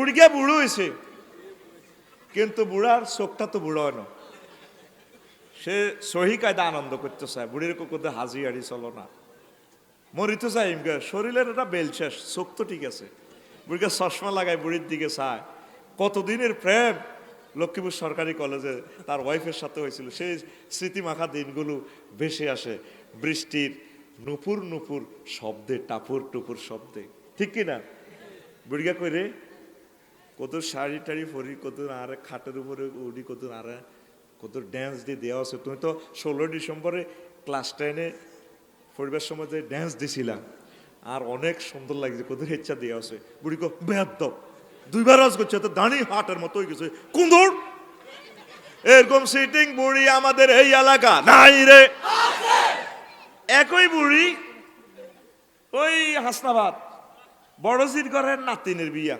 বুড়িকে বুড়ো হয়েছে। কিন্তু বুড়ার চোখটা তো বুড়ো হয় না। সে সহি কায়দা আনন্দ করতে চায়, বুড়ির কোকোতে হাজি হাড়ি চলো না। মরিতে চাই ইমকে, শরীরের একটা বেল শেষ চোখ তো ঠিক আছে। বুড়িকে চশমা লাগায় বুড়ির দিকে চায়। কতদিনের প্রেম? লক্ষ্মীপুর সরকারি কলেজে তার ওয়াইফের সাথে হয়েছিল। সেই স্মৃতিমাখা দিনগুলো ভেসে আসে বৃষ্টির নুপুর নুপুর শব্দে, টাপুর টুপুর শব্দে। ঠিক কি না? বুড়িগা কইরে কত শাড়ি টাড়ি পরি, কত আর খাটের উপরে উড়ি, কত আর কত ড্যান্স দিয়ে দেওয়া আছে। তুমি তো ষোলো ডিসেম্বরে ক্লাস টেনে পরিবার সময় যে ড্যান্স দিছিলাম আর অনেক সুন্দর লাগছে, কত ইচ্ছা দেওয়া আছে। বুড়ি কো বেদ দুইবার আজ করছে তো দাঁড়ি হাটের মতো হয়ে গেছে। কুন্দর, এরকম সিটিং বুড়ি আমাদের এই এলাকা, নাই রে। একই বুড়ি, ওই হাসনাবাদ বড়জির ঘরের নাতিনের বিয়া।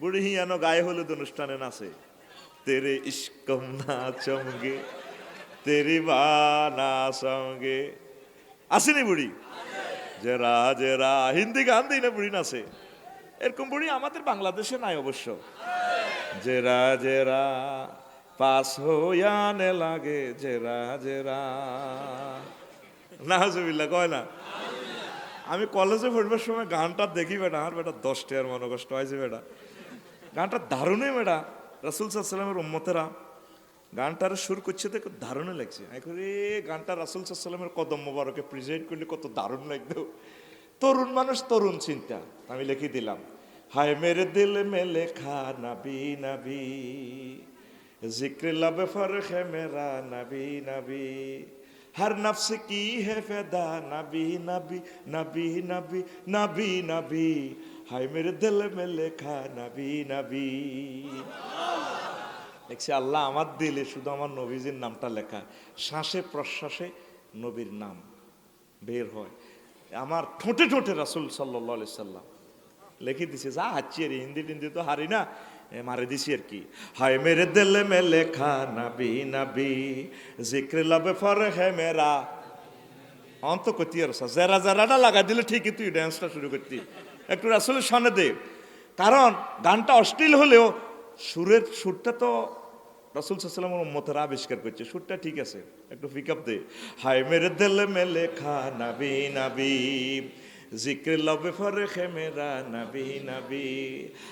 বুড়ি হিয়ানো গায়ে হলুদ অনুষ্ঠানে নাচে। তেরে ইস্কম না চমগে, তেরি বা না সঙ্গে। আসেনি বুড়ি? জেরা জেরা, হিন্দি গান দিই না বুড়ি নাচে। এরকম বুড়ি আমাদের বাংলাদেশে নাই অবশ্য। জেরা জেরা, পাস হইয়ানে লাগে, জেরা জেরা। নাহজুবিল্লা কয় না? আমি কলেজে পড়বার সময় গানটা দেখি বেটা আর বেটা দশ টাকার মনে কষ্ট হয়েছে বেটা। গানটা দারুণই মেডা রাসুল সাল্লামের উম্মতেরা গানটার সুর করছে তো দারুণ লাগছে। এখন রে গানটা রাসুল সাল্লামের কদম মোবারকে প্রেজেন্ট করলে কত দারুণ লাগতো। তরুণ মানুষ, তরুণ চিন্তা। আমি লিখে দিলাম, হায় মেরে দিল মে লেখা নাবি নাবি, জিক্রে লাবে ফর মেরা নাবি নাবি। हर नफ्स की है फैदा नबी नबी नबी नबी नबी नबी हाय मेरे दिल में लेखा नबी नबी দেখছি আল্লাহ আমার দিলে শুধু আমার নবীজির নামটা লেখা শ্বাসে প্রশ্বাসে নবীর নাম বের হয় আমার ঠোঁটে ঠোঁটে রাসুল সাল্লাহ সাল্লাম লিখে দিছে যা হাচ্ছি আর হিন্দি টিন্দি তো হারি না এ মারে দিছি আর কি। হায় মেরে দিল মে লেখা নবী নবী, জিক্র লবে ফর হে মেরা। অন্ত করতি আর যারা যারাটা লাগা দিলে ঠিকই তুই ড্যান্সটা শুরু করতি। একটু আসলে শোনে দে। কারণ গানটা অশ্লীল হলেও সুরের সুরটা তো রসুল সাল্লামের উম্মতেরা আবিষ্কার করছে, সুরটা ঠিক আছে। একটু পিক আপ দে। হায় মেরে দিল মে লেখা নবী নবী जिक्र लब फर्क है मेरा नबी नबी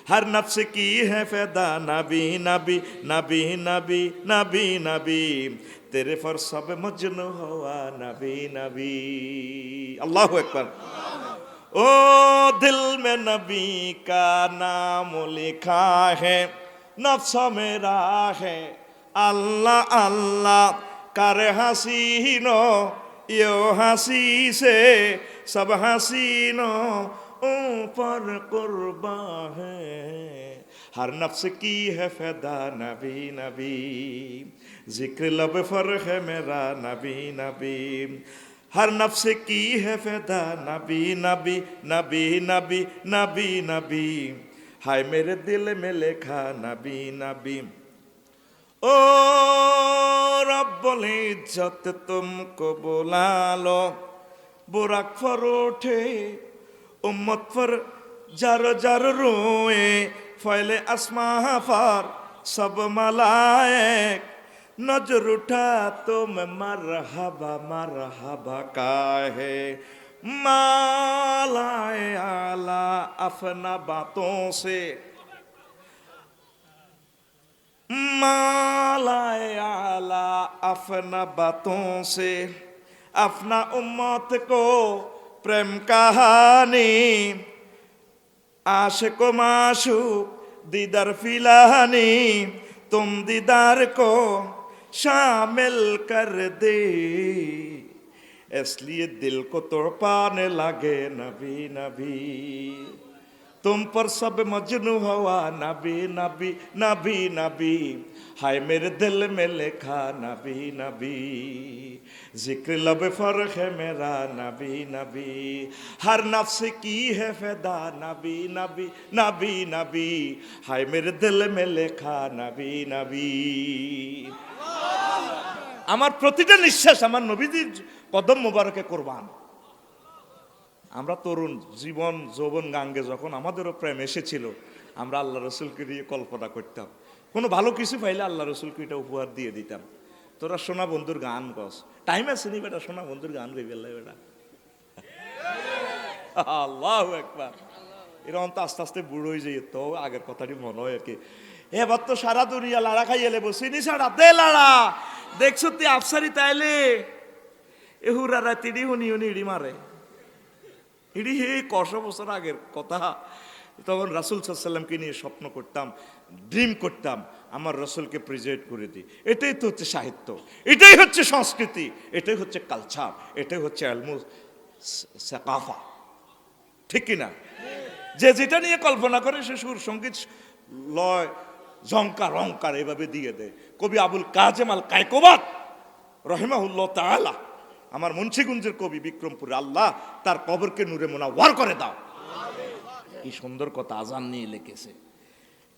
हर नफ्स की है फैदा नबी नबी नबी नबी नबी नबी तेरे पर सब मजनू हुआ नबी नबी अल्लाह अकबर ओ दिल में नबी का नाम लिखा है नफ्स मेरा है अल्लाह अल्लाह कर हसीनो यो हँसी से सब हसीनों ऊपर कुर्बा है। हर नफ्स की है फैदा नबी नबी। ज़िक्र लब फर है मेरा नबी नबी। हर नफ्स की है फैदा नबी नबी नबी नबी नबी नबी। हाय मेरे दिल में लिखा नबी नबी। ও রব্বল ইজ্জত তুমকো বুলালো বোরাক ফর ওঠে উম্মত ফর জার জার রোয়ে, ফয়লে আসমা ফার সব মালায়েক। নজর উঠা তুম মার হাবা মার হাবা কাহে। মালায় আলা আফনা বাতোঁ সে अपना बातों से मालाए आला अपना बातों से अपना उम्मत को प्रेम कहानी आशिक माशूक दीदार फिलानी तुम दीदार को शामिल कर दे इसलिए दिल को तड़पाने लगे नबी नबी तुम पर सब मजनू हुआ नबी नबी नबी नबी हाय मेरे दिल में लिखा नबी नबी जिक्र लब फर्क है मेरा नबी नबी हर नफ्स की है फैदा नबी नबी नबी नबी हाय मेरे दिल में लिखा नबी नबी আমার প্রতিটা নিঃশ্বাস আমার নবীজির কদম মোবারকে কোরবান আমরা তরুণ, জীবন, যৌবন গাঙ্গে যখন আমাদেরও প্রেম এসেছিল, আমরা আল্লাহ রসুলকে নিয়ে কল্পনা করতাম। কোনো ভালো কিছু পাইলে আল্লাহ রসুলকে এটা উপহার দিয়ে দিতাম। তোরা সোনা বন্ধুর গান গস। টাইম আছে নি বেটা? সোনা বন্ধুর গান গাই বেটা। আল্লাহ একবার এরকম তো আস্তে আস্তে বুড়ো হয়ে যাই তো আগের কথাটি মনে হয় আর এবার তো সারা দুনিয়া লাড়া খাইয়ে লেবো। চিনি সারা দে লাড়া। দেখছ তুই আফসারি তাইলে। এ হুরারা তিডি হুনি হুনি ইডি মারে। ইডি, হে কশ বছর আগের কথা। তখন রাসুল সাল্লামকে নিয়ে স্বপ্ন করতাম ড্রিম করতাম, আমার রসুলকে প্রেজেন্ট করে দিই। এটাই তো হচ্ছে সাহিত্য, এটাই হচ্ছে সংস্কৃতি, এটাই হচ্ছে কালচার এটাই হচ্ছে আলমু সাকাফা ঠিক কিনা যে যেটা নিয়ে কল্পনা করে সে সুর সংগীত লয় ঝঙ্কার অঙ্কার এভাবে দিয়ে দেয় কবি আবুল কাজেমাল কায়কোবাদ রহিমাহুল্লাহ তাআলা আমার মুন্সিগঞ্জের কবি বিক্রমপুর আল্লাহ, তার কবরকে নূরে মোনা ওয়ার করে দাও। কি সুন্দর কথা আজান নিয়ে লিখেছে।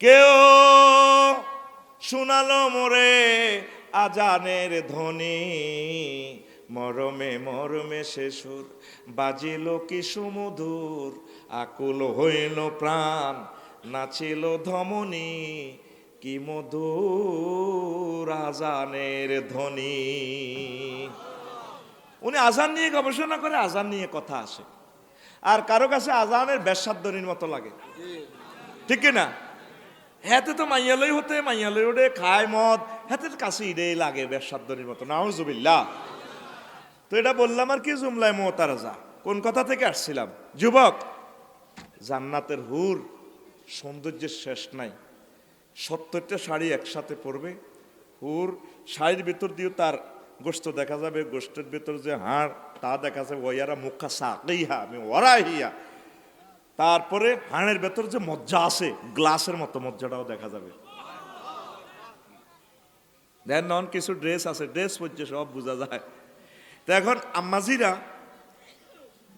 কেউ শোনালো মোরে আজানের ধ্বনি, মরমে মরমে শেষুর বাজিল কি সুমধুর, আকুল হইল প্রাণ, নাচিল ধমনী, কি মধুর আজানের ধ্বনি। উনি আজান নিয়ে গবেষণা করে আজান নিয়ে কথা আসে। আর কারও কাছে আজানের বেশাদ্দনির মতো লাগে। ঠিক না হ্যাতে তো মাইয়ালই হতে, মাইয়ালই ওঠে খায় মদ হ্যাতে কাছে ইডেই লাগে বেশাদ্দনির মতো। নাউজুবিল্লাহ। তো এটা বললাম আর কি জুমলায় মোতারাজা। কোন কথা থেকে আসছিলাম? যুবক, জান্নাতের হুর সৌন্দর্যের শেষ নাই। সত্তরটা শাড়ি একসাথে পরবে। হুর শাড়ির ভিতর দিয়েও তার গোস্ত দেখা যাবে গোষ্ঠের ভেতর যে হাড়, তা দেখা যাবে, ওয়ারা মুখা সাকেই হা আমি ওরা হিয়া। তারপরে হাড়ের ভেতর যে মজ্জা আছে, গ্লাসের মতো মজ্জাটাও দেখা যাবে। দেন নন কিছু ড্রেস আছে ড্রেস পড়ছে সব বোঝা যায়। তো এখন আম্মাজিরা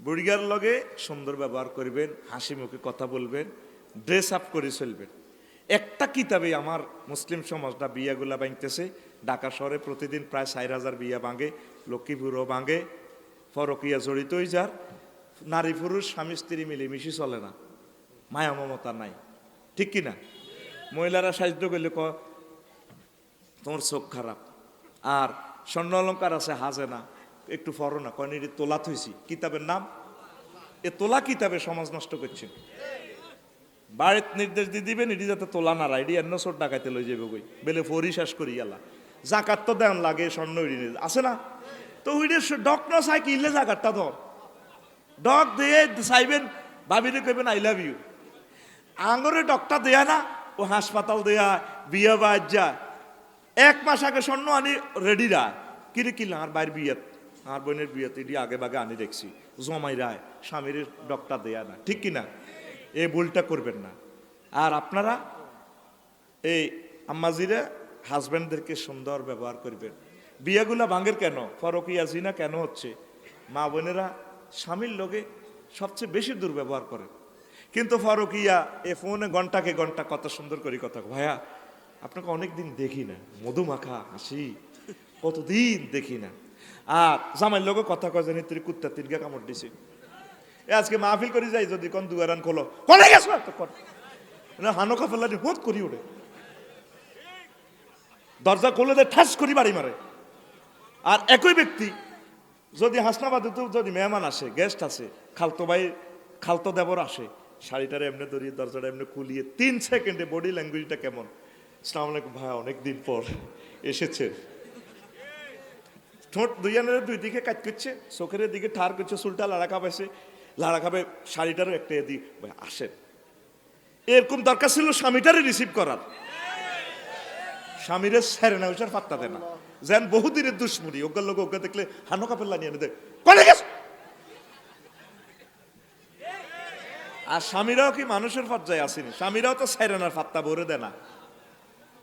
বুড়িগার লগে সুন্দর ব্যবহার করবেন, হাসি মুখে কথা বলবেন ড্রেস আপ করে চলবেন। একটা কিতাবে আমার মুসলিম সমাজটা বিয়াগুলা বাঁধতেছে ঢাকা শহরে প্রতিদিন প্রায় চার হাজার বিয়া ভাঙে লক্ষ্মীপুরও ভাঙে, ফরকিয়া জড়িত হয়ে যার। নারী পুরুষ, স্বামী, স্ত্রী মিলেমিশি চলে না। মায়া মমতা নাই। ঠিক কি না? মহিলারা সাহায্য করলে ক, তোমার চোখ খারাপ। আর স্বর্ণ অলঙ্কার আছে, হাজে না। একটু ফরো না, কয় এটি তোলা থইছি। কিতাবের নাম? এ তোলা কিতাবে সমাজ নষ্ট করছে। বাড়ির নির্দেশ দিয়ে দিবেন, এটি যাতে তোলা না রাইডি এন্ন সোট ডাকাইতে লই যাবে কই? বেলে ফরি শেষ করি গেলা জাকাত তো দেন লাগে, স্বর্ণ আছে না? তো উইডে ডক না চাই কিনলে জাকাতটা ধর ডক দিয়ে চাইবেন ভাবিলে কইবেন আই লাভ ইউ আঙরে ডকটা দেয়া না, ও হাসপাতাল দেয়া, বিয়ে বাজ যায় এক মাস আগে স্বর্ণ আনি রেডি রায় কিরে কিনলাম আর বাইর বিয়েত আর বোনের বিয়েতে এটি আগে বাগে আনি দেখছি। জমাই রায়, স্বামীর ডকটা দেয়া না। ঠিক কিনা? এই ভুলটা করবেন না। আর আপনারা, এই আম্মাজিরা হাজব্যান্ডদেরকে সুন্দর ব্যবহার করবেন। বিয়াগুলা ভাঙের কেন? ফরকিয়া, জিনা কেন হচ্ছে? মা বোনেরা স্বামীর লোকে সবচেয়ে বেশি দুর্ব্যবহার করে কিন্তু ফরকিয়া, এ ফোনে ঘন্টাকে ঘণ্টা কত সুন্দর করি কথা ভাইয়া, আপনাকে অনেক দিন দেখি না। মধুমাখা, হাসি, কতদিন দেখি না। আর জামাইয়ের লোকে কথা কয় জানি তুই কুত্তা তিনকে কামড় দিছি। এ আজকে মাহফিল করি যাই, যদি কোন দুয়ারান খোলো। কোনে গেছো? না হানকা ফেলানি হোত করি ওরে দরজা খুলে দেয় ঠাস করি বাড়ি মারে। আর একই ব্যক্তি, যদি হাসনাবাদে তো যদি মেহমান আসে গেস্ট আসে, খালতো ভাই, খালতো দেবর আসে, শাড়িটার এমনি ধরিয়ে, দরজাটা এমনি খুলিয়ে তিন সেকেন্ডে বডি ল্যাঙ্গুয়েজটা কেমন? সালাম আলাইকুম ভাই অনেক দিন পর এসেছে। ঠোঁট দুইজনের দুই দিকে কাজ করছে, চোখের দিকে ঠার করছে, চুলটা লাড়া খাবাইছে লাড়া খাবে শাড়িটারও একটা এদি ভাই, আসেন। এরকম দরকার ছিল স্বামীটারে রিসিভ করার। স্বামীরে সেরে না ওইটার পাত্তা দেয় না। যেন বহুদিনের দুশ্মনী ওগার লোক ওগা দেখলে হানো কাপেল্লা নিয়ে দেয় কনে গেছ? আর স্বামীরাও কি মানুষের পর্যায়ে আসেনি? স্বামীরাও তো সেরেনার ফাত্তা ভরে দেয় না।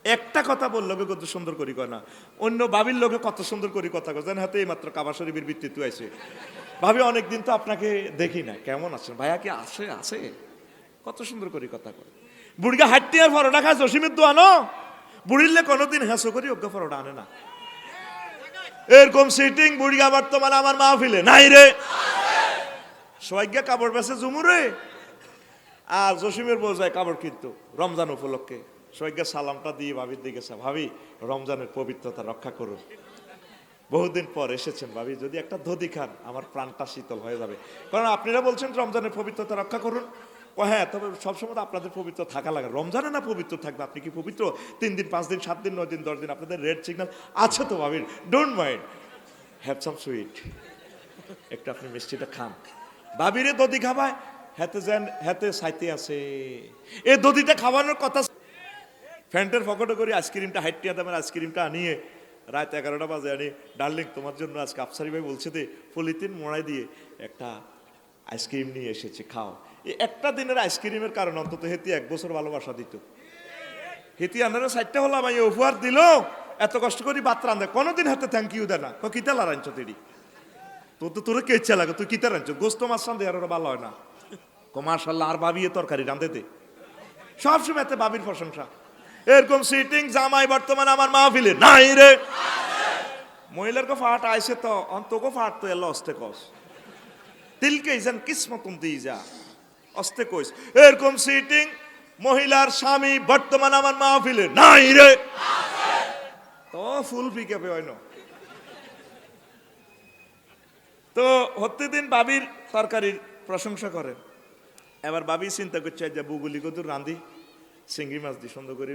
একটা কথা বলল কত সুন্দর করি কয় না, অন্য বাবির লোকে কত সুন্দর করি কথা কয় জানেন হাতে মাত্র কাবা শরীফের বৃত্তিত্ব আছে ভাবি, অনেকদিন তো আপনাকে দেখি না কেমন আছেন? ভাইয়া কি আছে আছে? কত সুন্দর করি কথা কয়। বুড়িকে হাঁটতে আর ফরোটা খায়, জসিমের দোয়ানো বুড়িলে কোনোদিন হেসো করি ওকে ফরোটা আনে না। এরকম সিটিং বুড়ি আবার তো মানে আমার মাহফিলে। নাই রে। সোয়াজ্ঞা কাপড় বেসে জুমুরে আর জসিমের বউ যায় কাপড় কিন্তু, রমজান উপলক্ষে। সৈজ্ঞা সালামটা দিয়ে ভাবির দিকে ভাবি, রমজানের পবিত্রতা রক্ষা করুন বহুদিন পর এসেছেন ভাবি, যদি একটা ধদি খান, আমার প্রাণটা শীতল হয়ে যাবে। কারণ আপনারা বলছেন রমজানের পবিত্রতা রক্ষা করুন। ও হ্যাঁ তবে সবসময় আপনাদের পবিত্র থাকা লাগে। রমজানে না পবিত্র থাকবে? আপনি কি পবিত্র? তিন দিন, পাঁচ দিন, সাত দিন, নয় দিন, দশ দিন, আপনাদের রেড সিগন্যাল আছে তো ভাবির don't mind have some sweet একটু আপনি মিষ্টিটা খান। ভাবিরে দদি খাবায়? হাতে যেন, হাতে সাইতে আছে। এ দদিটা খাওয়ানোর কথা ফ্যান্টের পকেটে করে আইসক্রিমটা হাইটিয়া দামের আইসক্রিমটা আনিয়ে রাত এগারোটা বাজে আনি। ডার্লিং, তোমার জন্য আজকে আফসারি ভাই বলছে যে পলিথিন মোড়াই দিয়ে একটা আইসক্রিম নিয়ে এসেছে, খাও। একটা দিনের আইসক্রিমের কারণে অন্তত হেতি এক বছর ভালোবাসা দিত। হেতি আনারা সাইডটা হলাম আমি উপহার দিল, এত কষ্ট করি বাত রান্ধে কোনোদিন হাতে থ্যাংক ইউ দেয় না কিতা লারাঞ্চ তেরি? তোর তো তোর কে ইচ্ছা লাগে, তুই কিতা রাঞ্চ গোস্ত মাছ রান্ধে আর ওরা ভালো হয় না। কো মার্শাল্লাহ আর ভাবিয়ে তরকারি রান্ধে দে। সবসময় এতে বাবির প্রশংসা। এরকম সিটিং জামাই বর্তমানে আমার মাহফিলে নাই রে। মহিলার কো ফাট আইসে তো, অন্তকো ফাট তো এলো অস্তে কস। তিলকে ইজান কিসমতন দিয়ে যা। অস্তে কইস। এরকম সিটিং মহিলার স্বামী বর্তমান আমার মাহফিলে নাই রে। তো ফুল পিকে হয় না তো প্রতিদিন বাবির তরকারির প্রশংসা করেন এবার বাবি চিন্তা করছে যে বুগুলি কত রাঁধি, চিংড়ি মাছ দিয়ে সুন্দর করে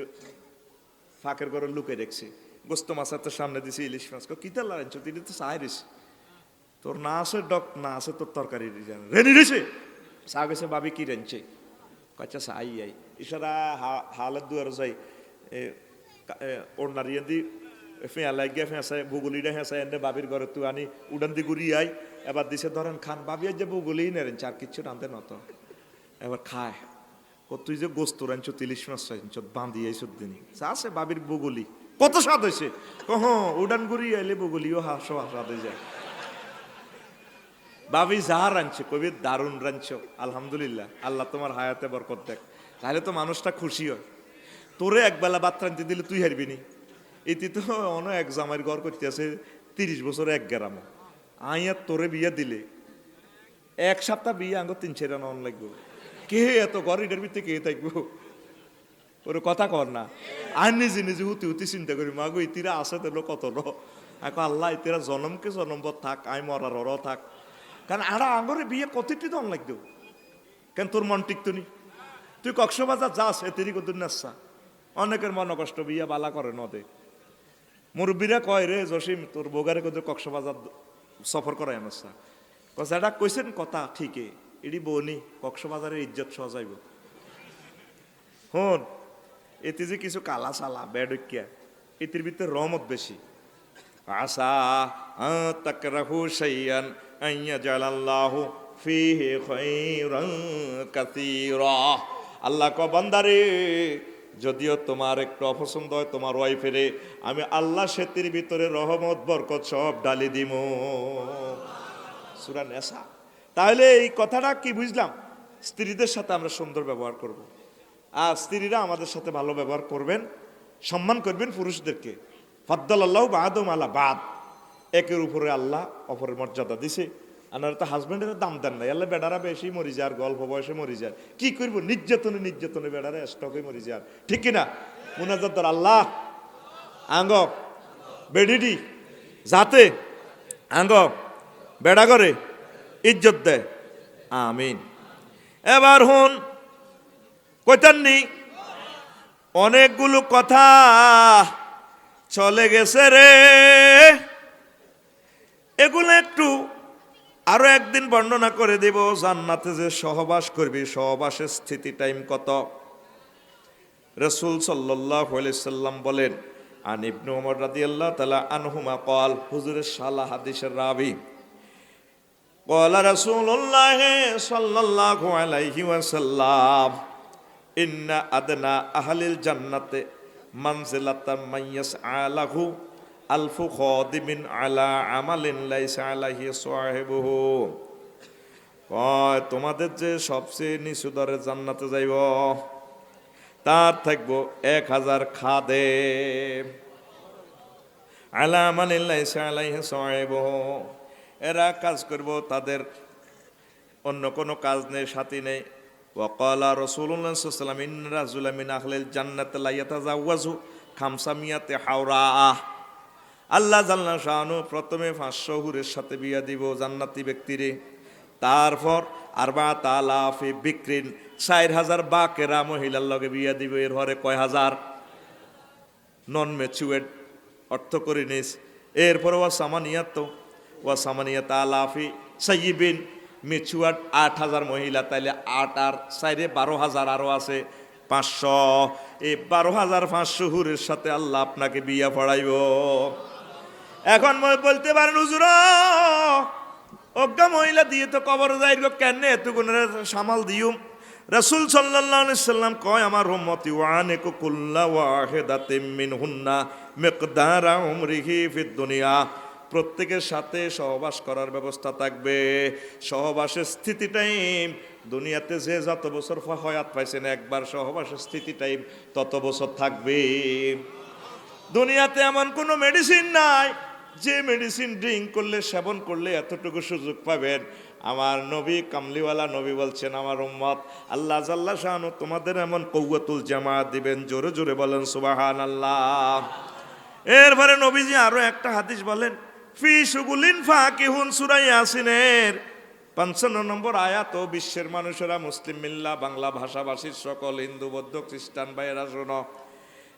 ফাঁকের করে লুকে রেখছি। গোস্ত মাছ তো সামনে দিছি, ইলিশ মাছ। কিতা লাগাইছ তিনি তো চাইরিস। তোর না আছে ডক, না আছে তোর তরকারি রেডি রেছে চা গেছে বাবি কি রেঞ্চে কচ্ছা চাই আই ইশারা হালত দুয়ার যাই ওড়নার ইয়ে দি ফেয়া লাগিয়ে ফেঁসে বুগুলিটা হেঁসে এনে বাবির ঘরে তুই আনি উড়ান দি ঘুরি আই এবার দিছে ধরেন খান বাবি যে বুগুলি নেরেন চার কিচ্ছু রাঁধে নত এবার খায় তুই যে গোস্ত রাঞ্চ তিলিশ মাস রাঞ্চ বাঁধি এই দিন আছে বাবির বুগুলি কত স্বাদ হয়েছে কহ উড়ান ঘুরি আইলে বুগুলিও হাসো স্বাদ হয়ে যায় বাবি যাহা রাঁধছে, কবি, দারুণ রাঁধছ। আলহামদুলিল্লাহ, আল্লাহ তোমার হায়াতে বরকত দেখ। তাহলে তো মানুষটা খুশি হয়। তোরে একবেলা ভাত রাঁধতে দিলে তুই হারবি নি। এটি তো অন এক জামাইয়ের ঘর করতে আছে তিরিশ বছর এক গ্রাম। আইয়ার তোরে বিয়া দিলে। এক সপ্তাহ বিয়ে, আঙ্গ তিন চার অন লাগবো। কে এত ঘর, এটার ভিতরে কে থাকব? ওর কথা কর না। আর নিজে নিজে হুতি হুতি চিন্তা করি, মাগো ইতিরা আছে তো কত র আল্লাহ ইতিরা জনমকে জনমবর থাক, আই মরার থাক। কারণ আড়া আঙ্গরে বিয়ে কতটি দন লাগতো কেন তোর মন টিকতো নি? তুই কক্সবাজার যাস এতেরই কত নাসা। অনেকের মন কষ্ট, বিয়ে বালা করে নদে। মুরব্বীরা কয় রে, জসিম, তোর বোগারে কত কক্সবাজার সফর করায় আনসা কথাটা কইছেন কথা ঠিকই এডি বনি কক্সবাজারের ইজ্জত সজাইব হন, এতে যে কিছু কালা সালা, বেডকিয়া এটির ভিতরে রহমত বেশি। আসা তাকরাহু শাইয়ান আইয়া জালাল্লাহু ফিহি খাইরান কাসীরা আল্লাহ ক যদিও তোমার একটু অপছন্দ হয়, তোমার ওয়াইফেরে, আমি আল্লাহ সেতির ভিতরে রহমত, বরকত সব ডালি দিমু। সুরা নেশা তাহলে এই কথাটা কি বুঝলাম? স্ত্রীদের সাথে আমরা সুন্দর ব্যবহার করব। আর স্ত্রীরা আমাদের সাথে ভালো ব্যবহার করবেন, সম্মান করবেন পুরুষদেরকে। ফদ্দাল আল্লাহ বাদম আল্লাহ বাদ। একের উপরে আল্লাহ, অপরের মর্যাদা দিছে। আপনারা তো হাজব্যান্ডের দাম দেন নাই। আল্লাহ বেড়ারা বেশি মরি যায় আর গল্প বয়সে মরি যায়। কি করব? নির্যাতনে নির্যাতনে বেড়ারা স্টকে মরি যায় ঠিক কিনা মুনাজাত আল্লাহ। আঙ্গ। বেডিডি। যাতে আঙ্গ। বেড়া করে। ইজ্জত দেয়। আমিন। এবার হুন কইতাননি অনেকগুলো কথা চলে গেছে রে। এগুলো একটু আরো একদিন বর্ণনা করে দেব জান্নাতে যে সহবাস করবি সহবাসের স্থিতি টাইম কত রসুল সাল্লাহ সাল্লাম বলেন আন ইবনু ওমর রাদিয়াল্লাহ তাআলা আনহুমা কল হুজুরের সালা হাদিসের রাবি قال رسول الله صلى الله عليه وسلم إن أدنى أهل الجنة منزلة من يسعى له আলফু খাদিমিন আলা আমালিন লাইসা আলাহি সাহেবহু। কয়, তোমাদের যে সবচেয়ে নিচু দরে জান্নাতে যাইব, তার থাকব এক হাজার খাদে। আলা আমালিন লাইসা আলাহি সাহেবহু। এরা কাজ করব তাদের অন্য কোনো কাজ নেই, সাথী নেই। ওয়াকালা রসুল্লাহ সাল্লাম ইন্নাজুল আমিন আহলেল জান্নাত লাইয়াতা জাওয়াজু খামসামিয়াতে হাওরা আহ আল্লাহ জাল্লা শাহানু প্রথমে পাঁচশো হুরের সাথে বিয়া দিব জান্নাতি ব্যক্তিরে। তারপর আর আরবা তালাফি বিক্রিন চার হাজার বাকেরা মহিলার লগে বিয়া দিব এর হরে কয় হাজার? নন ম্যাচুয়েড অর্থ করে নিস। এরপরে ওয়া সামানিয়াত ওয়া সামানিয়াত আলাফি সাইবিন ম্যাচুয়ার্ড আট হাজার মহিলা, তাইলে আট আর সাইডে বারো হাজার আরও আছে, পাঁচশো। এই বারো হাজার পাঁচশো হুরের সাথে আল্লাহ আপনাকে বিয়া পড়াইব। এখন বলতে পারেন, হুজুর অজ্ঞা মহিলা দিয়ে তো কবর যাই কেন এতগুণ সামাল দিউম রাসূল সাল্লাম কয়, আমার উম্মতি, ওয়ানেকু কুল্লা ওয়াহিদাতিম মিনহুন্না মিকদারা উমরিহি ফিদ দুনিয়া। প্রত্যেকের সাথে সহবাস করার ব্যবস্থা থাকবে। সহবাসের স্থিতি টাইম, দুনিয়াতে যে যত বছর হয়াত পাইছেন, একবার সহবাসের স্থিতি টাইম, তত বছর থাকবে। দুনিয়াতে এমন কোনো মেডিসিন নাই। যে মেডিসিন ড্রিঙ্ক করলে, সেবন করলে এতটুকু সুযোগ পাবেন। আমার নবী কামলিওয়ালা নবী বলছেন, আমার উম্মত, আল্লাহ জাল্লা শাহানু তোমাদের এমন কৌয়াতুল জামা দিবেন, জোরে জোরে বলেন সুবাহান আল্লাহ এরপরে নবীজি আরও একটা হাদিস বলেন, ফি সুগুলিন ফাকিহুন সুরাই আসিনের পঞ্চান্ন নম্বর আয়াত বিশ্বের মানুষেরা, মুসলিম মিল্লা, বাংলা ভাষাভাষীর সকল, হিন্দু, বৌদ্ধ, খ্রিস্টান ভাইয়েরা শোনো।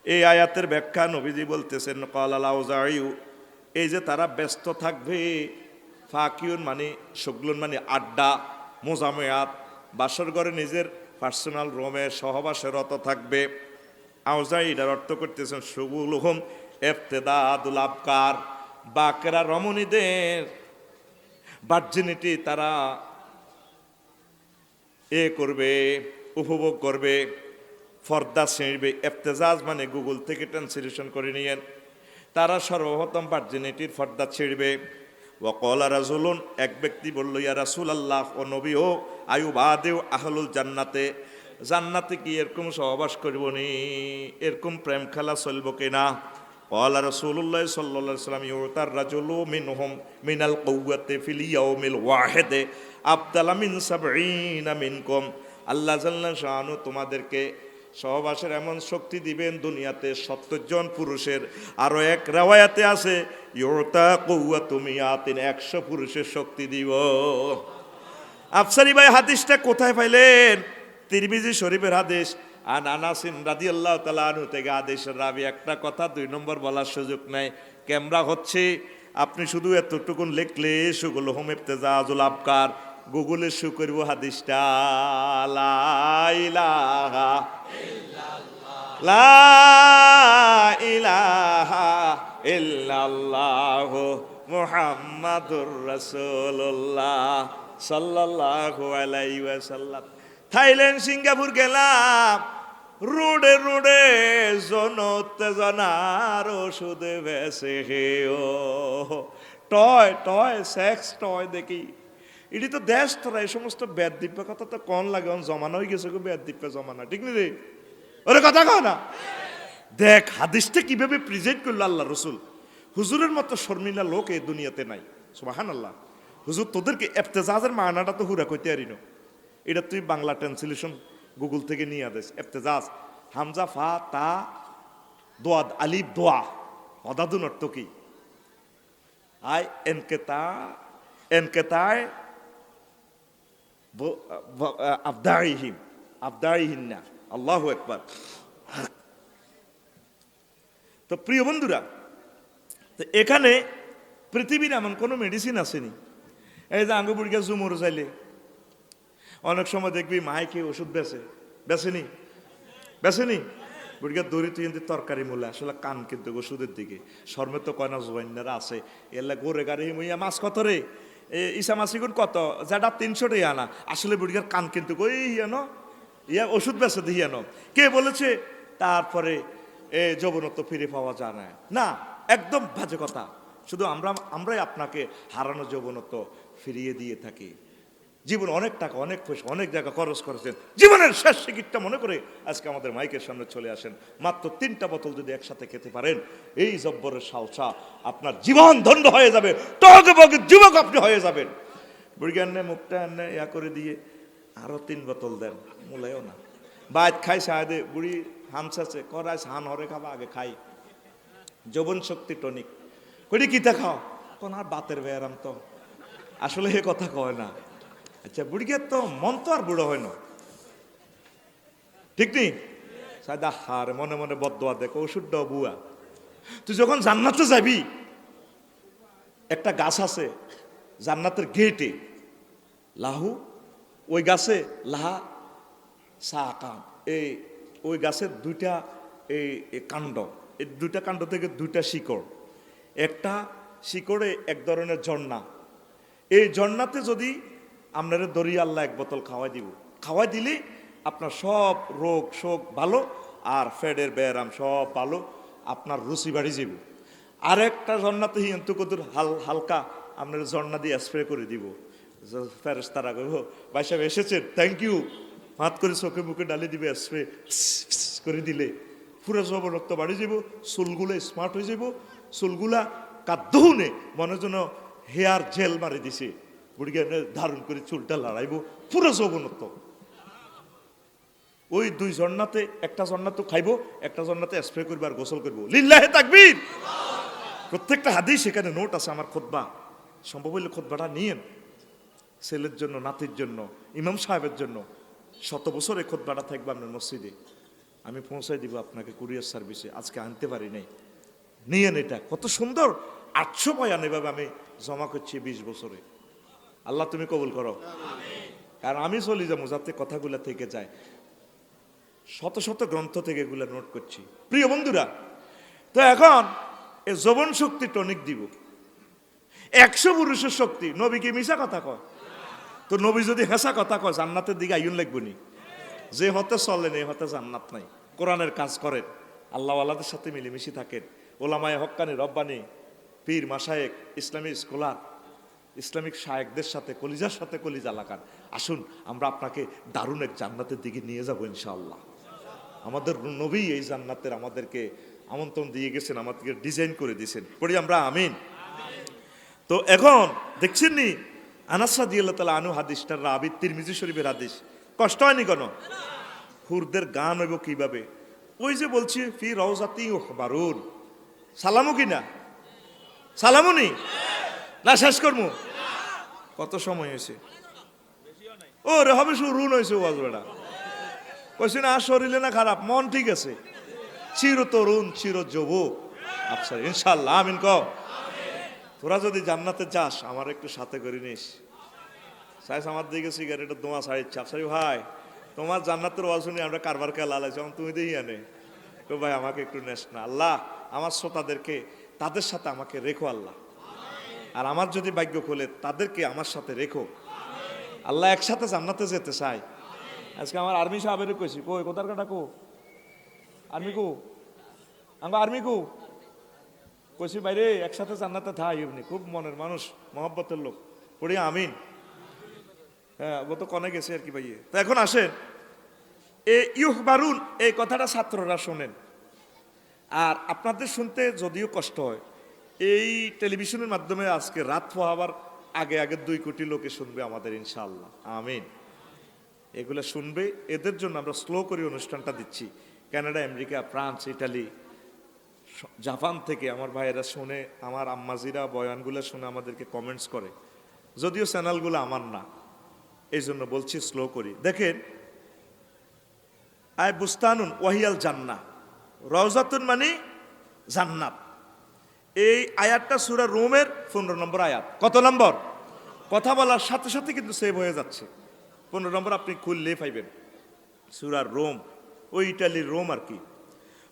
এই আয়াতের ব্যাখ্যা নবীজি বলতেছেন কলালাউজাইউ এই যে তারা ব্যস্ত থাকবে, ফাকিউন মানে সগলুন মানে আড্ডা, মোজামেয়াত বাসর ঘরে নিজের পার্সোনাল রোমে সহবাসে রত থাকবে। আউজাই এটার অর্থ করতেছেন সগুল হুম এফতেদাদুল আবকার, বাকেরা রমণীদের ভার্জিনিটি তারা এ করবে, উপভোগ করবে, ফর্দা ছিঁড়বে। এফতেজাজ মানে গুগল থেকে ট্রান্সলেশন করে নিয়েন। তারা সর্বপ্রথম ভার্জিনিটির ফর্দা ছিঁড়বে। কলা রাজুলুন এক ব্যক্তি বলল, ইয়া রাসুল আল্লাহ ও নবী হোক আয়ু বাদেও আহলুল জান্নাতে জান্নাতে কি এরকম সহবাস করব নি এরকম প্রেম খেলা চলব কিনা? কলা রসুল্লাহ সাল্লা সাল্লাম, ইউতার রাজুলু মিন হোম মিনাল কৌয়াতে ফিলিয়াও মিল ওয়াহেদে, আবদালা মিন সাবঈনা আল্লাহ জাল্লা শাহানু তোমাদেরকে সহবাসের এমন শক্তি দিবেন দুনিয়াতে সত্তর জন পুরুষের। আরও এক রেওয়ায়াতে আছে ইয়োতা কৌয়া তুমি আতিন একশো পুরুষের শক্তি দিব। আফসারি ভাই হাদিসটা কোথায় পাইলেন? তিরমিজি শরীফের হাদিস। আর আনাসিন রাজি আল্লাহ তালা আনু থেকে আদেশের রাবি, একটা কথা দুই নম্বর বলার সুযোগ নাই। ক্যামেরা হচ্ছে, আপনি শুধু এতটুকুন লিখলে সুগুলো হোম ইফতেজাজুল আবকার গুগলে শু করব হাদিসটা। লা ইলাহা লা ইলাহা ইল্লাল্লাহ মুহাম্মাদুর রাসূলুল্লাহ সাল্লাল্লাহু আলাইহি ওয়াসাল্লাম। থাইল্যান্ড, সিঙ্গাপুর গেলাম। রোডে রোডে জন উত্তেজনার ওষুধে ভেসে হেও টয় টয়, সেক্স, টয় দেখি। এটি তো দেশ তোরা, এই সমস্ত ব্যাদ দিব্য কথা তো কন লাগে জমানো হয়ে গেছে ব্যাদ দিব্য জমানা, ঠিক নি রে? ওরে কথা কও না। দেখ, হাদিসটা কীভাবে প্রেজেন্ট করল আল্লাহ রসুল? হুজুরের মতো শর্মিলা লোক এই দুনিয়াতে নাই সুবাহান আল্লাহ হুজুর, তোদেরকে এফতেজাজের মানাটা তো হুরা কইতে আরিনো এটা তুই বাংলা ট্রান্সলেশন গুগল থেকে নিয়ে আদেস এফতেজাজ, হামজা, ফা, তা, দোয়াদ, আলিফ, দোয়া, অদাদুন অর্থ কি? আই এনকেতা এনকেতায় আবদারিহিম আবদারিহিন না আল্লাহ একবার তো প্রিয় বন্ধুরা তো এখানে পৃথিবীর এমন কোনো মেডিসিন আসেনি এই যে আঙ্গুবুড়িকে জুমুর চাইলে অনেক সময় দেখবি মাইকে ওষুধ বেছে বেছেনি বেছেনি বুড়িকে দড়ি তুই কিন্তু তরকারি মূল্য আসলে কান কিন্তু ওষুধের দিকে শর্মে তো কয়না জোয়াইনারা আছে এলা গোরে গাড়ি মুইয়া মাছ কত রে ইসা মাসিগুন কত? যেটা তিনশো টাকা আনা আসলে বুড়িগার কান কিন্তু কই ইয়ানো ইয়া ওষুধ বেছে দিয়ানো কে বলেছে? তারপরে এ, যৌবনত্ব ফিরে পাওয়া যায় না। না, একদম বাজে কথা। শুধু আমরা, আমরাই আপনাকে হারানো যৌবনত্ব ফিরিয়ে দিয়ে থাকি। জীবন অনেক টাকা, অনেক পয়সা, অনেক জায়গা খরচ করেছেন। জীবনের শেষ টিকিটটা মনে করে আজকে আমাদের মাইকের সামনে চলে আসেন। মাত্র তিনটা বোতল যদি একসাথে খেতে পারেন, এই জব্বরের সালসা আপনার জীবন ধন্য হয়ে যাবে। টগে বগে যুবক আপনি হয়ে যাবেন। বুড়িগান্নে মুখটা এনে ইয়া করে দিয়ে আরও তিন বোতল দেন। মূলেও না। বাইত খাই সাহায্যে বুড়ি হামসাছে করাই হান হরে খাবা, আগে খাই। যৌবন শক্তি টনিক। করি কিতা খাও? কোন আর বাতের ব্যায়াম তো। আসলে এ কথা কয় না। আচ্ছা বুড়িকে তো মন তো আর বুড়ো হয় না। ঠিক নেই? সাদা হার মনে মনে বদোয়া দেখো, ওষুধ বুয়া। তুই যখন জান্নাতে যাবি, একটা গাছ আছে জান্নাতের গেটে লাহু, ওই গাছে লাহা, সা কাম। এই, ওই গাছের দুইটা এই কাণ্ড। এই দুইটা কাণ্ড থেকে দুইটা শিকড়। একটা শিকড়ে এক ধরনের ঝর্ণা। এই ঝর্ণাতে যদি আপনারা দরিয়া আল্লাহ এক বোতল খাওয়াই দিব। খাওয়াই দিলে আপনার সব রোগ শোক ভালো, আর ফেডের ব্যায়াম সব ভালো, আপনার রুচি বাড়ি যাব। আর একটা ঝর্ণাতে হিয়ন্তু কদুর হাল, হালকা আপনার ঝর্ণা দিয়ে স্প্রে করে দিব। ফেরেস তারা করব ভাই সাহেব এসেছেন থ্যাংক ইউ হাত করে চোখে মুখে ডালি দিবে স্প্রে করে দিলে। পুরো সব রক্ত বাড়ি যাব, চুলগুলো স্মার্ট হয়ে যাব, চুলগুলা কাদ্দহুনে মনে যেন হেয়ার জেল মারি দিছে। বুড়িকে ধারণ করে চুলটা লড়াইব, পুরো যৌবনত্ব। ওই দুই জন্নাতে, একটা ঝর্ণা তো খাইবো, একটা ঝর্ণাতে স্প্রে করব আর গোসল করব। লিল্লাহে তাকবীর! প্রত্যেকটা হাদিস সেখানে নোট আছে আমার খোদবা সম্ভব হইলে খোদবাটা নিয়েন। ছেলের জন্য, নাতির জন্য, ইমাম সাহেবের জন্য। শত বছর এই খোদবাটা থাকবে আপনার মসজিদে। আমি পৌঁছাই দিব আপনাকে কুরিয়ার সার্ভিসে। আজকে আনতে পারি নাই। নিয়েন এটা। কত সুন্দর! আটশো বয়ান এভাবে আমি জমা করছি বিশ বছরে। আল্লাহ তুমি কবুল করো। কারণ আমি চলি যাব যাতে কথাগুলো থেকে যায়। শত শত গ্রন্থ থেকে এগুলো নোট করছি। প্রিয় বন্ধুরা, তো এখন এ যৌবন শক্তি টনিক দিব। একশো পুরুষের শক্তি, নবী কি মিশা কথা কয়? তো নবী যদি হেসা কথা কয়, জান্নাতের দিকে আইন লাগবো নি? যে হতে চলেন এই হতে জান্নাত নাই। কোরআনের কাজ করেন। আল্লাহ আল্লাহদের সাথে মিলেমিশে থাকেন। ওলামায় হক্কানি, রব্বানি, পীর মাসায়েক ইসলামী স্কলার। ইসলামিক শায়েকদের সাথে, কলিজার সাথে কলিজা লাগান। আসুন, আমরা আপনাকে দারুণ এক জান্নাতের দিকে নিয়ে যাব ইনশাআল্লাহ। আমাদের নবী এই জান্নাতের আমাদেরকে আমন্ত্রণ দিয়ে গেছেন, আমাদেরকে ডিজাইন করে দিয়েছেন। পড়ি আমরা, আমিন। তো এখন, দেখছেন নি? আনাসা দিয়ে তালা আনু হাদিসটার রাবি, তিরমিজি শরীফের হাদিস। কষ্ট হয়নি কেন? হুরদের গান হইব কীভাবে? ওই যে বলছি, ফি রওজাতি বারুন সালামু কি না? সালামু নি শেষ করব। কত সময় হয়েছে? ও রে হবে শুরু হয়েছে ওয়াজ বেড়া কইছি না শরীরে না খারাপ মন ঠিক আছে। চির তরুণ চির যুবক আচ্ছা ইনশাল্লাহ আমিন ক তোরা যদি জান্নাতে যাস আমার একটু সাথে করে নিস। সাইস আমার দিকে সিগারেটের দোয়া সাইড চাপ সাই ভাই তোমার জান্নাতের ওয়াজ শুনি আমরা কারবার কে লালাইছি আমি তুমি দেখি আনে তো ভাই আমাকে একটু নেস না। আল্লাহ আমার শ্রোতাদেরকে তাদের সাথে আমাকে রেখো আল্লাহ। আর আমার যদি ভাগ্য খোলে, তাদেরকে আমার সাথে রেখো। আল্লাহ একসাথে জান্নাতে যেতে চাই আজকে আমার আর্মি সাহেবের কইছি, কই, কোথার কাটা কো? আর্মি কো? আমার আর্মি কো? কইছি বাইরে একসাথে জান্নাতে থাই এমনি, খুব মনের মানুষ, মহব্বতের লোক। পড়ি, আমিন। হ্যাঁ ও তো কনে গেছে আর কি ভাইয়ে। তো এখন আসেন। এ ইউহ বারুন, এই কথাটা ছাত্ররা শোনেন। আর আপনাদের শুনতে যদিও কষ্ট হয় এই টেলিভিশনের মাধ্যমে আজকে রাত পোহাবার আগে আগে দুই কোটি লোকে শুনবে আমাদের, ইনশাআল্লাহ। আমিন। এগুলো শুনবে, এদের জন্য আমরা স্লো করে অনুষ্ঠানটা দিচ্ছি। Canada, America, France, Italy Japan থেকে আমার ভাইয়েরা শুনে, আমার আম্মাজিরা, বয়ানগুলো শুনে আমাদেরকে কমেন্টস করে। যদিও চ্যানেলগুলো আমার না এই জন্য বলছি স্লো করি। দেখেন, আয় বুস্তানুন ওয়াহিয়াল জান্না রওজাতুন মানে জান্নাত। এই আয়াতটা সুরা রোমের পনেরো নম্বর আয়াত। কত নম্বর? কথা বলার সাথে সাথে কিন্তু সেভ হয়ে যাচ্ছে। পনেরো নম্বর আপনি খুললে পাইবেন। সুরার রোম, ওই ইটালির রোম আর কি।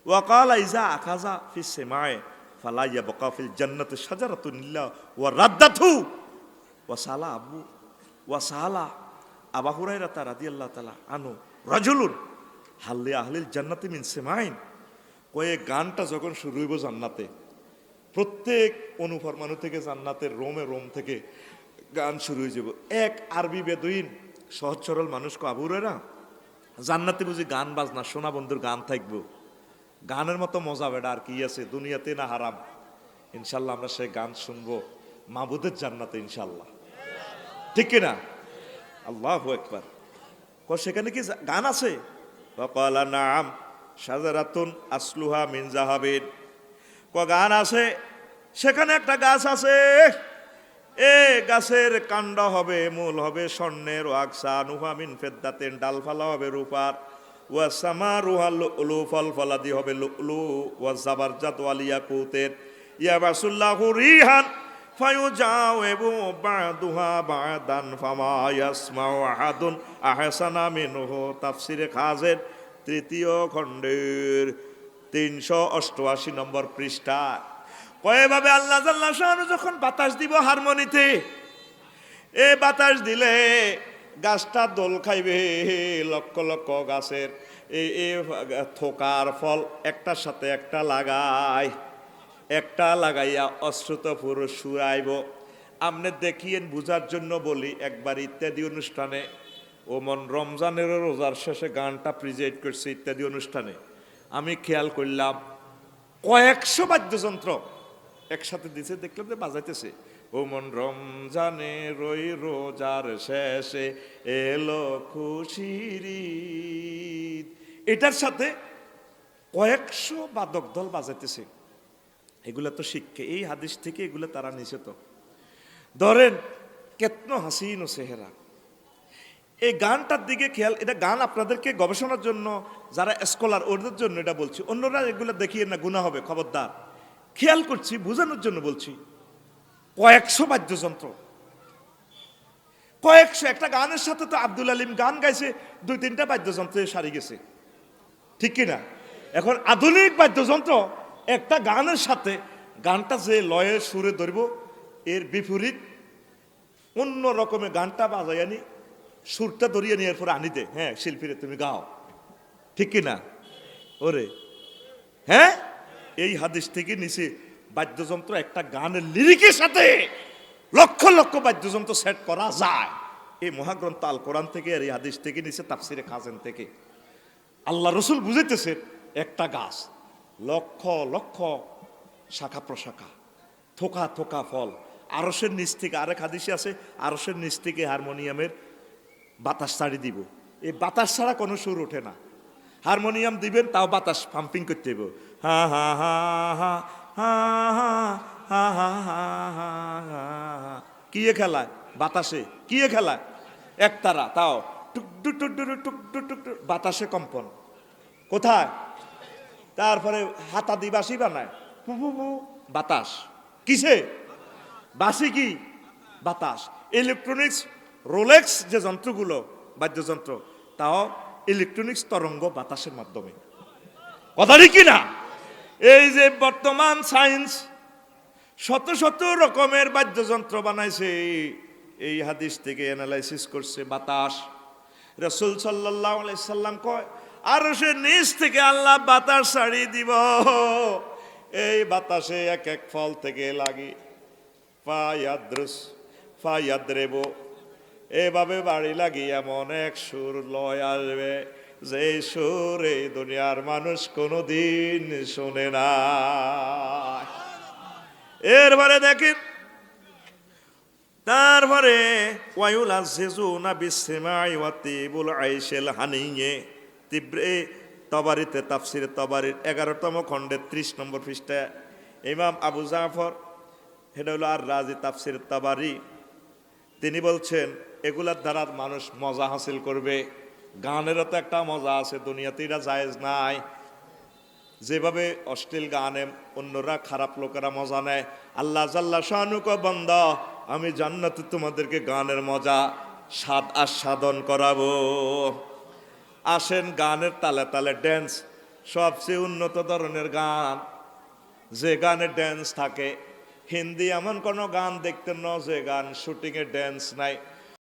ওয়াকাল ইজা আকাজা ফি সেমায় ফালাইয়া বকাফিল জান্নাত সাজারাতুনিল্লাহ ওয়া রাদ্দাথু ওয়া সালা আবু, ওয়া সালা আবা হুরাইরা তা রাদিয়াল্লাহু তাআলা আনু রাজুলুন। হাল্লি আহলিল জান্নাতি মিন সেমাইন কয়ে গানটা যখন শুরু হইব জান্নাতে প্রত্যেক অনুফরমানু থেকে জান্নাতের রোমে রোম থেকে গান শুরু হয়ে যাব। এক আরবি বেদুইন, সহজ সরল মানুষ কাবুরেরা জান্নাতে বুঝি গান বাজনা, সোনা বন্ধুর গান থাকব। গানের মতো মজা বেড়া আর কি আছে, দুনিয়াতে না হারাম। ইনশাল্লাহ আমরা সে গান শুনব মাবুদের জান্নাতে, ইনশাল্লাহ। ঠিক কিনা? আল্লাহ একবার ক সেখানে কি গান আছে? নাম সাজারাতুন আসলুহা মিন জাহাবিন। ক গান আছে? সেখানে একটা গাছ আছে। এ গাছের কাণ্ড হবে, মূল হবে স্বর্ণের ওয়াকসা নুহা মিন ফেদ্দাতেন, ডালফালা হবে রূপার, ওয়া সামা রুহা লু ফল ফলাদি হবে লু ওয়া জাবারজাত ওয়ালিয়া কুতের ইয়া বাসুল্লাহু রিহান ফায়ুজাওয়াবু বাদুহা বাদান, ফামা ইয়াসমাউ আহাদুন, আহসানা মিনহু তাফসিরে খাজের তৃতীয় খণ্ডের। তিনশো অষ্টআশি নম্বর পৃষ্ঠা। কয়েভাবে আল্লাহ জাল্লাহ যখন বাতাস দিব হারমোনিতে, এ বাতাস দিলে গাছটা দোল খাইবে, লক্ষ লক্ষ গাছের এই থোকার ফল একটার সাথে একটা লাগায়। একটা লাগাইয়া অশ্রুত পুরুষ সুরাইব আপনি দেখিয়েন বুঝার জন্য বলি, একবার ইত্যাদি অনুষ্ঠানে ওমন রমজানের রোজার শেষে গানটা প্রিজেন্ট করছে ইত্যাদি অনুষ্ঠানে। আমি খেয়াল করলাম, কয়েকশো বাদ্যযন্ত্র একসাথে দিছে, দেখলাম যে বাজাইতেছে। ওমন মন রমজানে রই রোজার শেষে এলো খুশির এটার সাথে কয়েকশো বাদক দল বাজাইতেছে। এগুলা তো শিক্ষা, এই হাদিস থেকে এগুলো তারা তো। ধরেন, কেতন হাসিন ও সেহেরা। এই গানটার দিকে খেয়াল, এটা গান আপনাদেরকে গবেষণার জন্য, যারা স্কলার ওদের জন্য এটা বলছি। অন্যরা এগুলো দেখিয়ে না গুণা হবে, খবরদার। খেয়াল করছি, বোঝানোর জন্য বলছি, কয়েকশো বাদ্যযন্ত্র। কয়েকশো, একটা গানের সাথে তো আব্দুল আলিম গান গাইছে, দুই তিনটা বাদ্যযন্ত্রে সারি গেছে। ঠিক কিনা এখন আধুনিক বাদ্যযন্ত্র, একটা গানের সাথে গানটা যে লয়ে সুরে ধরব, এর বিপরীত অন্য রকমের গানটা বাজাই আনি সুরটা ধরিয়ে নিয়ে এরপরে আনি দে হ্যাঁ শিল্পীরে তুমি গাও। ঠিক কি না ওরে। হ্যাঁ? এই হাদিস থেকে নিচে বাদ্যযন্ত্র, একটা গানের লিরিকের সাথে লক্ষ লক্ষ বাদ্যযন্ত্র সেট করা যায়। এই মহাগ্রন্থ আল কোরআন থেকে আর এই হাদিস থেকে নিচে তাফসিরে খাজেন থেকে। আল্লাহ রসুল বুঝাইতেছে, একটা গাছ, লক্ষ লক্ষ শাখা প্রশাখা, থোকা থোকা ফল। আরসের নিচ থেকে আরেক হাদিসে আছে আরসের নিচ থেকে হারমোনিয়ামের বাতাস ছাড়ি দিব এই বাতাস ছাড়া কোনো সুর ওঠে না হারমোনিয়াম দিবেন তাও বাতাস পাম্পিং করতে হবে হা হা হা হা হা হা হা হা হা খেলায় বাতাসে কি খেলায় একতারা তাও টুক টুক টুক টুক টুক টুক টুক বাতাসে কম্পন কোথায় তারপরে হাতা দি বাসি বানায় বাতাস কিসে বাসি কি বাতাস ইলেকট্রনিক্স রোলেক্স যে যন্ত্রগুলো, বাদ্যযন্ত্র, তাও ইলেকট্রনিক্স তরঙ্গ বাতাসের মাধ্যমে। কথাটি কি না এই যে বর্তমান সায়েন্স শত শত রকমের বাদ্যযন্ত্র বানাইছে, এই হাদিস থেকে অ্যানালাইসিস করছে বাতাস। রসুল সাল্লাহ সাল্লাম কয়, আর সে নিচ থেকে আল্লাহ বাতাস ছাড়িয়ে দিব। এই বাতাসে এক এক ফল থেকে লাগি। ফায়াদ্রুস, ফায়াদ্রেব এভাবে বাড়ি লাগি এমন এক সুর লয় আসবে। যে সুর এই দুনিয়ার মানুষ কোনোদিন শোনে না। এরপরে দেখেন, তারপরে ওয়ায়ুল আজিজু না বিসমাই ওয়াতিবুল আইশেল হানিয়ে। তীব্রে তবারিতে তাফসিরে তবারির এগারোতম খণ্ডে ত্রিশ নম্বর পৃষ্ঠা। ইমাম আবু জাফর হলো আর রাজি তাফসির তাবারি, তিনি বলছেন এগুলার দ্বারা মানুষ মজা হাসিল করবে। গানেরও তো একটা মজা আছে দুনিয়াতে এটা জায়েজ নাই। যেভাবে অশ্লীল গানে অন্যরা খারাপ লোকেরা মজা নেয়, আল্লাহ জাল্লা শানুক বন্ধ আমি জান্নাতে তোমাদেরকে গানের মজা স্বাদ আস্বাদন করাবো। আসেন গানের তালে তালে ড্যান্স সবচেয়ে উন্নত ধরনের গান। যে গানে ড্যান্স থাকে, হিন্দি এমন কোনো গান দেখতেন না যে গান শুটিংয়ে ড্যান্স নাই।